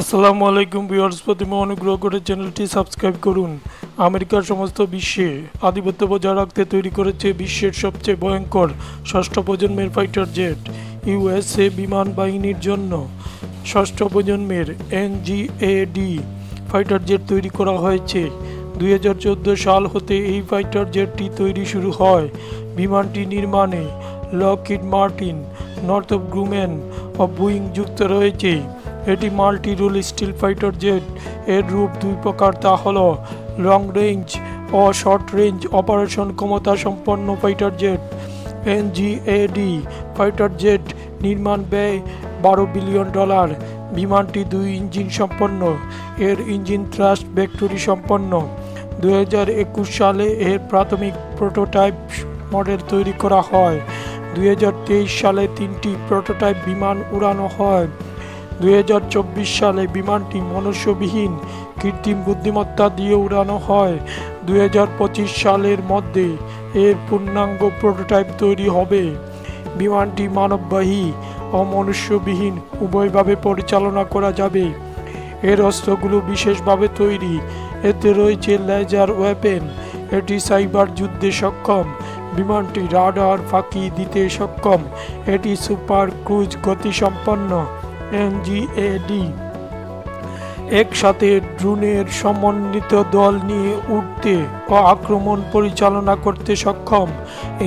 আসসালামু আলাইকুম ভিউয়ার্স, প্রতিমা অনুগ্রহ করে চ্যানেলটি সাবস্ক্রাইব করুন। আমেরিকার সমস্ত বিশ্বে আধিপত্য বজায় রাখতে তৈরি করেছে বিশ্বের সবচেয়ে ভয়ঙ্কর ষষ্ঠ প্রজন্মের ফাইটার জেট ইউএসএ বিমান বাহিনীর জন্য। ষষ্ঠ প্রজন্মের এনজিএডি ফাইটার জেট তৈরি করা হয়েছে। দুই হাজার চোদ্দ সাল হতে এই ফাইটার জেটটি তৈরি শুরু হয়। বিমানটি নির্মাণে Lockheed Martin Northrop Grumman ও বুইং যুক্ত রয়েছে। এটি multi role stealth fighter jet. এর রূপ দুই প্রকার, তা হল লং রেঞ্জ ও শর্ট রেঞ্জ অপারেশন ক্ষমতা সম্পন্ন fighter jet NGAD fighter jet নির্মাণ ব্যয় বারো বিলিয়ন ডলার বিমানটি দুই ইঞ্জিন সম্পন্ন, এর ইঞ্জিন থ্রাস্ট ব্যাক্টরি সম্পন্ন। দু সালে এর প্রাথমিক প্রোটোটাইপ মডেল তৈরি করা হয়। দুই হাজার তেইশ সালে তিনটি প্রোটোটাইপ বিমান উড়ানো হয়। দুই হাজার চব্বিশ সালে বিমানটি মনুষ্যবিহীন কৃত্রিম বুদ্ধিমত্তা দিয়ে উড়ানো হয়। দুই হাজার পঁচিশ সালের মধ্যে এর পূর্ণাঙ্গ প্রোটোটাইপ তৈরি হবে। বিমানটি মানববাহী ও মনুষ্যবিহীন উভয়ভাবে পরিচালনা করা যাবে। এর অস্ত্রগুলো বিশেষভাবে তৈরি। এতে রয়েছে লেজার ওয়েপেন, এটি সাইবার যুদ্ধে সক্ষম। বিমানটি রাডার ফাঁকি দিতে সক্ষম। এটি সুপার ক্রুজ গতিসম্পন্ন। এনজিএডি। একসাথে ড্রোনের সমন্বিত দল নিয়ে উঠতে ও আক্রমণ পরিচালনা করতে সক্ষম,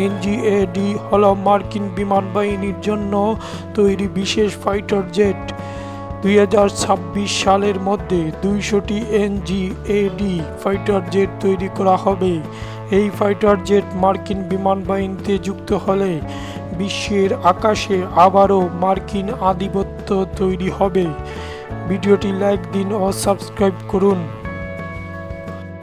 এনজিএডি হল মার্কিন বিমান বাহিনীর জন্য তৈরি বিশেষ ফাইটার জেট। দুই হাজার ছাব্বিশ সালের মধ্যে দুইশোটি এনজিএডি ফাইটার জেট তৈরি করা হবে। এই ফাইটার জেট মার্কিন বিমান বাহিনীতে যুক্ত হলে বিশ্বের আকাশে আবারও মার্কিন আধিপত্য তৈরি হবে। ভিডিওটি লাইক দিন ও সাবস্ক্রাইব করুন।